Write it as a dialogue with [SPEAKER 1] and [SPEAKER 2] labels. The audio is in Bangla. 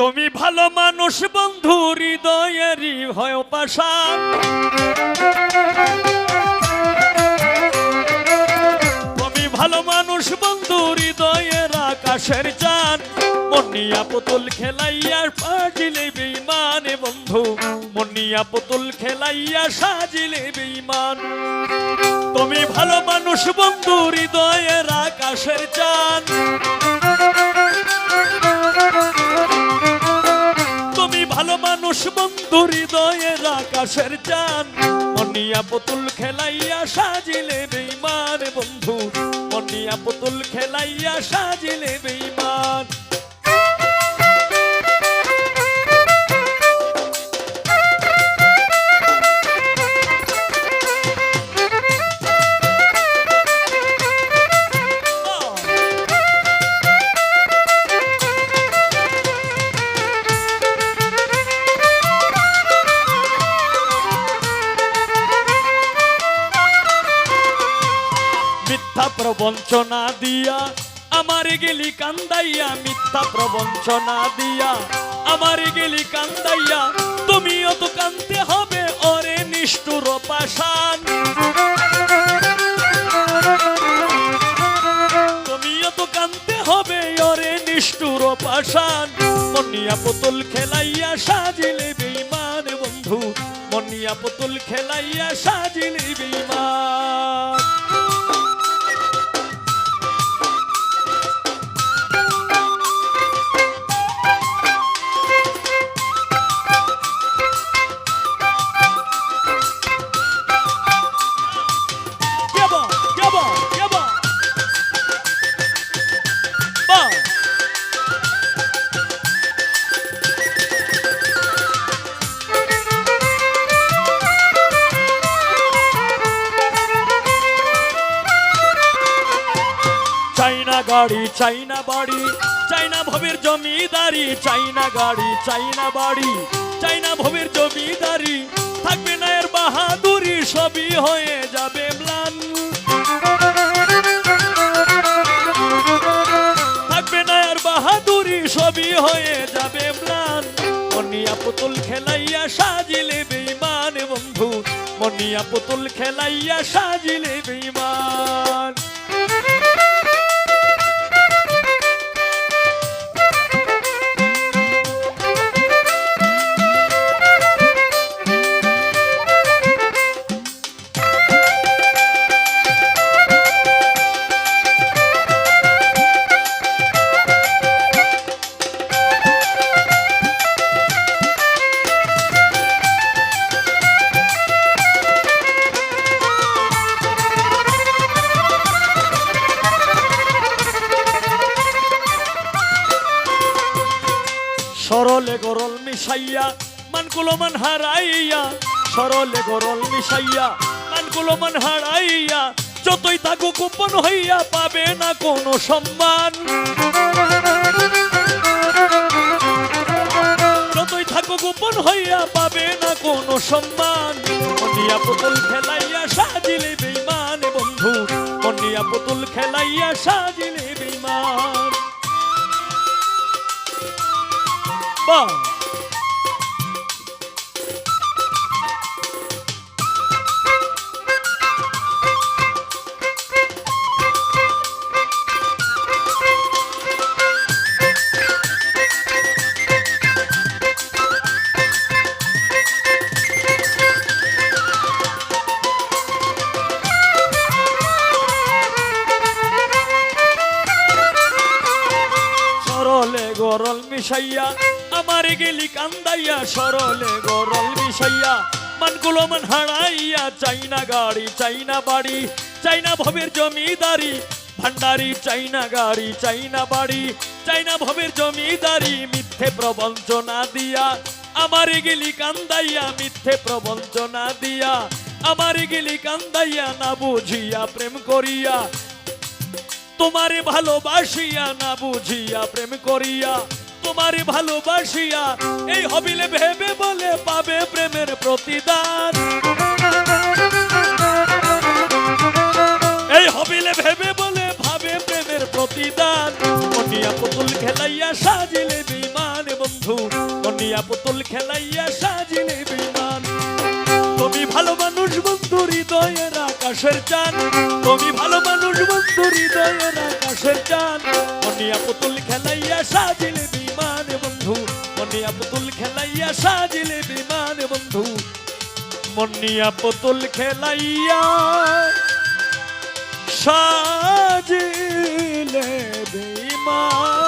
[SPEAKER 1] তুমি ভালো মানুষ বন্ধু, হৃদয়েরই ভয় পাশান তুমি ভালো মানুষ বন্ধু, হৃদয়ের আকাশের চান মনিয়া পুতুল খেলাইয়া সাজিলে বেইমানে বন্ধু। মনিয়া পুতুল খেলাইয়া সাজিলে বেইমান তুমি ভালো মানুষ বন্ধু, হৃদয়ের আকাশের চান মানুষ বন্ধু হৃদয়ের আকাশের চান মনিয়া পুতুল খেলাইয়া সাজিলে বেইমান বন্ধু। মনিয়া পুতুল খেলাইয়া সাজিলে বেইমান মিথ্যা প্রবঞ্চনা দিয়া, আমার গেলি কান্দাইয়া, মিথ্যা প্রবঞ্চনা দিয়া, আমার গেলি কান্দাইয়া, তুমিও তো কান্দতে হবে ওরে নিষ্ঠুর পাশান তুমিও তো কান্দতে হবে ওরে নিষ্ঠুর পাশান মনিয়া পুতুল খেলাইয়া সাজিলে বেইমান বন্ধু, মনিয়া পুতুল খেলাইয়া সাজিলে বেইমান চাইনা গাড়ি, চাইনা বাড়ি। চাইনা ভবের জমিদারি, চাইনা গাড়ি, চাইনা বাড়ি। চাইনা ভবের জমিদারি, থাকবে না এর বাহাদুরি, সবই হয়ে যাবে ম্লান। থাকবে না আর বাহাদুরি, সবই হয়ে যাবে ম্লান। মনিয়া পুতুল খেলাইয়া সাজিলে বেইমান বন্ধু। মনিয়া পুতুল খেলাইয়া সাজিলে বেইমান মিশাইয়া, মানকুলো মান হারাইয়া, সরলে গরল মিশাইয়া, মানকুলো মান হারাইয়া, যতই থাকুক গোপন হইয়া পাবে না কোনো সম্মান। যতই থাকো গোপন হইয়া পাবে না কোনো সম্মান। মনিয়া পুতুল খেলাইয়া সাজিলে বেইমান বন্ধু। মনিয়া পুতুল খেলাইয়া সাজিলে বেইমান বাহ! সরলে গরল মিশাইয়া, আমার গেলি কান্দাইয়া, সরলে গরল মিশাইয়া। মানগুলো মান হারাইয়া, চাইনা গাড়ি, চাইনা বাড়ি, চাইনা ভবের জমিদারি। ভান্ডারি, চাইনা গাড়ি, চাইনা বাড়ি, চাইনা ভবের জমিদারি, মিথ্যে প্রবঞ্চনা দিয়া। আমার গেলি কান্দাইয়া, মিথ্যে প্রবঞ্চনা দিয়া। আমার গেলি কান্দাইয়া, না বুঝিয়া প্রেম করিয়া। তোমারে ভালোবাসিয়া না বুঝিয়া, প্রেম করিয়া তোমারে ভালোবাসিয়া, এই হবিলে ভেবে বলে পাবে প্রেমের প্রতিদান। এই হবিলে ভেবে বলে ভাবে প্রেমের প্রতিদান। মনিয়া পুতুল খেলাইয়া সাজিলে বিমান, বন্ধু মনিয়া পুতুল খেলাইয়া সাজিলে বিমান। তুমি ভালো মানুষ বন্ধু, হৃদয়ের আকাশের চান তুমি ভালো মনিয়া পুতুল খেলাইয়া সাজিলে বিমান বন্ধু। মনিয়া পুতুল খেলাইয়া সাজিলে বিমান বন্ধু। মনিয়া পুতুল খেলাইয়া সাজিলে বিমান